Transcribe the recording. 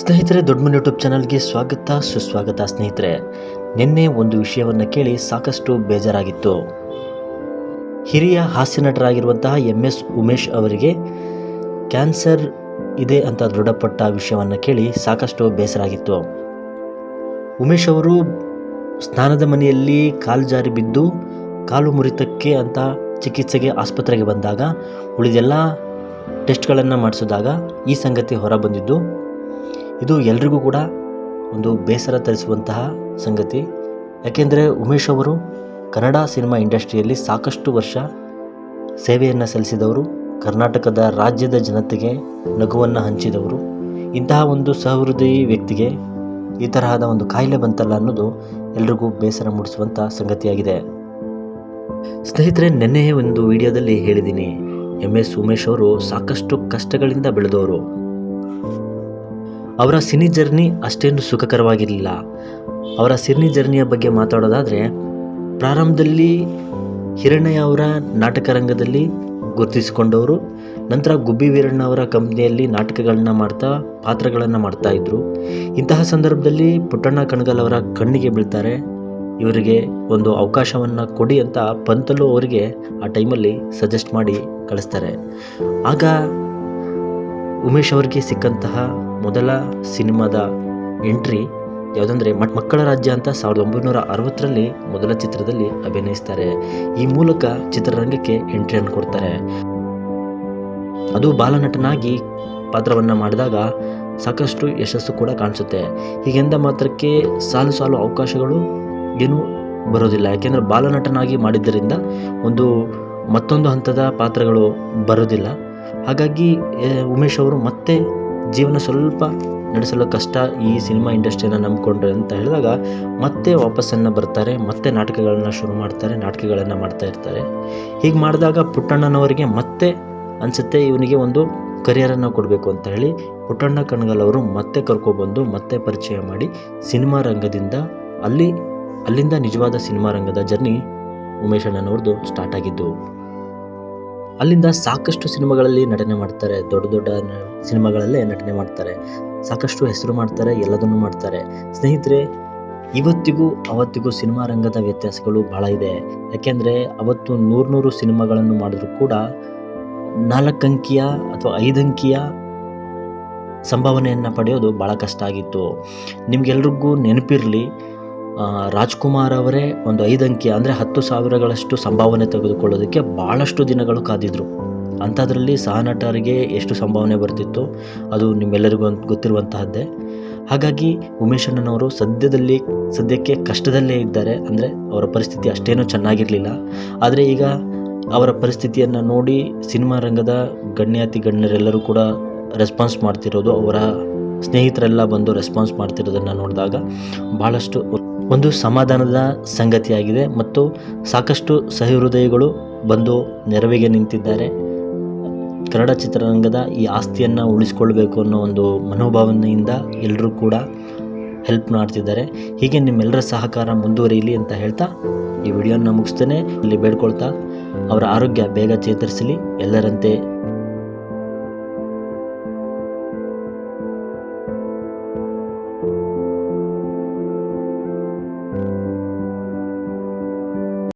ಸ್ನೇಹಿತರೆ, ದೊಡ್ಡಮನೆ ಯೂಟ್ಯೂಬ್ ಚಾನಲ್ಗೆ ಸ್ವಾಗತ, ಸುಸ್ವಾಗತ ಸ್ನೇಹಿತರೆ. ನಿನ್ನೆ ಒಂದು ವಿಷಯವನ್ನು ಕೇಳಿ ಸಾಕಷ್ಟು ಬೇಜಾರಾಗಿತ್ತು. ಹಿರಿಯ ಹಾಸ್ಯ ನಟರಾಗಿರುವಂತಹ ಎಂ ಎಸ್ ಉಮೇಶ್ ಅವರಿಗೆ ಕ್ಯಾನ್ಸರ್ ಇದೆ ಅಂತ ದೃಢಪಟ್ಟ ವಿಷಯವನ್ನು ಕೇಳಿ ಸಾಕಷ್ಟು ಬೇಸರಾಗಿತ್ತು. ಉಮೇಶ್ ಅವರು ಸ್ನಾನದ ಮನೆಯಲ್ಲಿ ಕಾಲು ಜಾರಿ ಬಿದ್ದು ಕಾಲು ಮುರಿತಕ್ಕೆ ಅಂತ ಚಿಕಿತ್ಸೆಗೆ ಆಸ್ಪತ್ರೆಗೆ ಬಂದಾಗ ಉಳಿದೆಲ್ಲ ಟೆಸ್ಟ್ಗಳನ್ನು ಮಾಡಿಸಿದಾಗ ಈ ಸಂಗತಿ ಹೊರಬಂದಿದ್ದು ಇದು ಎಲ್ರಿಗೂ ಕೂಡ ಒಂದು ಬೇಸರ ತರಿಸುವಂತಹ ಸಂಗತಿ. ಯಾಕೆಂದರೆ ಉಮೇಶ್ ಅವರು ಕನ್ನಡ ಸಿನಿಮಾ ಇಂಡಸ್ಟ್ರಿಯಲ್ಲಿ ಸಾಕಷ್ಟು ವರ್ಷ ಸೇವೆಯನ್ನು ಸಲ್ಲಿಸಿದವರು, ಕರ್ನಾಟಕದ ರಾಜ್ಯದ ಜನತೆಗೆ ನಗುವನ್ನು ಹಂಚಿದವರು. ಇಂತಹ ಒಂದು ಸಹೃದಯಿ ವ್ಯಕ್ತಿಗೆ ಈ ತರಹದ ಒಂದು ಕಾಯಿಲೆ ಬಂತಲ್ಲ ಅನ್ನೋದು ಎಲ್ರಿಗೂ ಬೇಸರ ಮೂಡಿಸುವಂಥ ಸಂಗತಿಯಾಗಿದೆ. ಸ್ನೇಹಿತರೆ ನಿನ್ನೆಯೇ ಒಂದು ವಿಡಿಯೋದಲ್ಲಿ ಹೇಳಿದ್ದೀನಿ. ಎಂ ಎಸ್ ಉಮೇಶ್ ಅವರು ಸಾಕಷ್ಟು ಕಷ್ಟಗಳಿಂದ ಬೆಳೆದವರು. ಅವರ ಸಿನಿ ಜರ್ನಿ ಅಷ್ಟೇನು ಸುಖಕರವಾಗಿರಲಿಲ್ಲ. ಅವರ ಸಿನಿ ಜರ್ನಿಯ ಬಗ್ಗೆ ಮಾತಾಡೋದಾದರೆ, ಪ್ರಾರಂಭದಲ್ಲಿ ಹಿರಣ್ಣಯ್ಯ ಅವರ ನಾಟಕ ರಂಗದಲ್ಲಿ ಗುರುತಿಸಿಕೊಂಡವರು, ನಂತರ ಗುಬ್ಬಿ ವೀರಣ್ಣ ಅವರ ಕಂಪ್ನಿಯಲ್ಲಿ ನಾಟಕಗಳನ್ನ ಮಾಡ್ತಾ ಪಾತ್ರಗಳನ್ನು ಮಾಡ್ತಾ ಇದ್ದರು ಇಂತಹ ಸಂದರ್ಭದಲ್ಲಿ ಪುಟ್ಟಣ್ಣ ಕಣಗಲ್ ಅವರ ಕಣ್ಣಿಗೆ ಬೀಳ್ತಾರೆ. ಇವರಿಗೆ ಒಂದು ಅವಕಾಶವನ್ನು ಕೊಡಿ ಅಂತ ಪಂತಲು ಅವರಿಗೆ ಆ ಟೈಮಲ್ಲಿ ಸಜೆಸ್ಟ್ ಮಾಡಿ ಕಳಿಸ್ತಾರೆ. ಆಗ ಉಮೇಶ್ ಅವರಿಗೆ ಸಿಕ್ಕಂತಹ ಮೊದಲ ಸಿನಿಮಾದ ಎಂಟ್ರಿ ಯಾವುದಂದರೆ ಮಕ್ಕಳ ರಾಜ್ಯ ಅಂತ ಸಾವಿರದ ಒಂಬೈನೂರ ಅರವತ್ತರಲ್ಲಿ ಮೊದಲ ಚಿತ್ರದಲ್ಲಿ ಅಭಿನಯಿಸ್ತಾರೆ. ಈ ಮೂಲಕ ಚಿತ್ರರಂಗಕ್ಕೆ ಎಂಟ್ರಿಯನ್ನು ಕೊಡ್ತಾರೆ. ಅದು ಬಾಲನಟನಾಗಿ ಪಾತ್ರವನ್ನು ಮಾಡಿದಾಗ ಸಾಕಷ್ಟು ಯಶಸ್ಸು ಕೂಡ ಕಾಣಿಸುತ್ತೆ. ಹೀಗೆಂದ ಮಾತ್ರಕ್ಕೆ ಸಾಲು ಸಾಲು ಅವಕಾಶಗಳು ಏನೂ ಬರೋದಿಲ್ಲ. ಯಾಕೆಂದರೆ ಬಾಲನಟನಾಗಿ ಮಾಡಿದ್ದರಿಂದ ಒಂದು ಮತ್ತೊಂದು ಹಂತದ ಪಾತ್ರಗಳು ಬರೋದಿಲ್ಲ. ಹಾಗಾಗಿ ಉಮೇಶ್ ಅವರು ಮತ್ತೆ ಜೀವನ ಸ್ವಲ್ಪ ನಡೆಸಲು ಕಷ್ಟ ಈ ಸಿನಿಮಾ ಇಂಡಸ್ಟ್ರಿಯನ್ನು ನಂಬಿಕೊಂಡ್ರೆ ಅಂತ ಹೇಳಿದಾಗ ಮತ್ತೆ ವಾಪಸ್ಸನ್ನು ಬರ್ತಾರೆ, ಮತ್ತೆ ನಾಟಕಗಳನ್ನ ಶುರು ಮಾಡ್ತಾರೆ, ನಾಟಕಗಳನ್ನು ಮಾಡ್ತಾ ಇರ್ತಾರೆ. ಹೀಗೆ ಮಾಡಿದಾಗ ಪುಟ್ಟಣ್ಣನವರಿಗೆ ಮತ್ತೆ ಅನಿಸುತ್ತೆ ಇವನಿಗೆ ಒಂದು ಕರಿಯರನ್ನು ಕೊಡಬೇಕು ಅಂತ ಹೇಳಿ ಪುಟ್ಟಣ್ಣ ಕಣಗಲ್ ಅವರು ಮತ್ತೆ ಕರ್ಕೊಬಂದು ಮತ್ತೆ ಪರಿಚಯ ಮಾಡಿ ಸಿನಿಮಾ ರಂಗದಿಂದ ಅಲ್ಲಿ, ಅಲ್ಲಿಂದ ನಿಜವಾದ ಸಿನಿಮಾ ರಂಗದ ಜರ್ನಿ ಉಮೇಶ್ ಅಣ್ಣನವ್ರದ್ದು ಸ್ಟಾರ್ಟ್ ಆಗಿದ್ದು. ಅಲ್ಲಿಂದ ಸಾಕಷ್ಟು ಸಿನಿಮಾಗಳಲ್ಲಿ ನಟನೆ ಮಾಡ್ತಾರೆ, ದೊಡ್ಡ ದೊಡ್ಡ ಸಿನಿಮಾಗಳಲ್ಲೇ ನಟನೆ ಮಾಡ್ತಾರೆ, ಸಾಕಷ್ಟು ಹೆಸರು ಮಾಡ್ತಾರೆ, ಎಲ್ಲದನ್ನು ಮಾಡ್ತಾರೆ. ಸ್ನೇಹಿತರೆ, ಇವತ್ತಿಗೂ ಅವತ್ತಿಗೂ ಸಿನಿಮಾ ರಂಗದ ವ್ಯತ್ಯಾಸಗಳು ಬಹಳ ಇದೆ. ಯಾಕೆಂದರೆ ಅವತ್ತು ನೂರು ನೂರು ಸಿನಿಮಾಗಳನ್ನು ಮಾಡಿದ್ರು ಕೂಡ ನಾಲ್ಕಂಕಿಯ ಅಥವಾ ಐದಂಕಿಯ ಸಂಭಾವನೆಯನ್ನು ಪಡೆಯೋದು ಭಾಳ ಕಷ್ಟ ಆಗಿತ್ತು. ನಿಮಗೆಲ್ರಿಗೂ ನೆನಪಿರಲಿ ರಾಜ್ಕುಮಾರ್ ಅವರೇ ಒಂದು ಐದು ಅಂಕಿ ಅಂದರೆ ಹತ್ತು ಸಾವಿರಗಳಷ್ಟು ಸಂಭಾವನೆ ತೆಗೆದುಕೊಳ್ಳೋದಕ್ಕೆ ಭಾಳಷ್ಟು ದಿನಗಳು ಕಾದಿದ್ರು. ಅಂಥದ್ರಲ್ಲಿ ಸಹನಟರಿಗೆ ಎಷ್ಟು ಸಂಭಾವನೆ ಬರ್ತಿತ್ತು ಅದು ನಿಮ್ಮೆಲ್ಲರಿಗೂ ಗೊತ್ತಿರುವಂತಹದ್ದೇ. ಹಾಗಾಗಿ ಉಮೇಶ್ ಅಣ್ಣನವರು ಸದ್ಯದಲ್ಲಿ, ಸದ್ಯಕ್ಕೆ ಕಷ್ಟದಲ್ಲೇ ಇದ್ದಾರೆ. ಅಂದರೆ ಅವರ ಪರಿಸ್ಥಿತಿ ಅಷ್ಟೇನೂ ಚೆನ್ನಾಗಿರಲಿಲ್ಲ. ಆದರೆ ಈಗ ಅವರ ಪರಿಸ್ಥಿತಿಯನ್ನು ನೋಡಿ ಸಿನಿಮಾ ರಂಗದ ಗಣ್ಯಾತಿ ಗಣ್ಯರೆಲ್ಲರೂ ಕೂಡ ರೆಸ್ಪಾನ್ಸ್ ಮಾಡ್ತಿರೋದು ಅವರ ಸ್ನೇಹಿತರೆಲ್ಲ ಬಂದು ರೆಸ್ಪಾನ್ಸ್ ಮಾಡ್ತಿರೋದನ್ನು ನೋಡಿದಾಗ ಭಾಳಷ್ಟು ಒಂದು ಸಮಾಧಾನದ ಸಂಗತಿಯಾಗಿದೆ ಮತ್ತು ಸಾಕಷ್ಟು ಸಹೃದಯಗಳು ಬಂದು ನೆರವಿಗೆ ನಿಂತಿದ್ದಾರೆ. ಕನ್ನಡ ಚಿತ್ರರಂಗದ ಈ ಆಸ್ತಿಯನ್ನು ಉಳಿಸ್ಕೊಳ್ಬೇಕು ಅನ್ನೋ ಒಂದು ಮನೋಭಾವನೆಯಿಂದ ಎಲ್ಲರೂ ಕೂಡ ಹೆಲ್ಪ್ ಮಾಡ್ತಿದ್ದಾರೆ. ಹೀಗೆ ನಿಮ್ಮೆಲ್ಲರ ಸಹಕಾರ ಮುಂದುವರಿಯಲಿ ಅಂತ ಹೇಳ್ತಾ ಈ ವಿಡಿಯೋನ ಮುಗಿಸ್ತೇನೆ. ಇಲ್ಲಿ ಬೇಡ್ಕೊಳ್ತಾ ಅವರ ಆರೋಗ್ಯ ಬೇಗ ಚೇತರಿಸಲಿ. ಎಲ್ಲರಂತೆ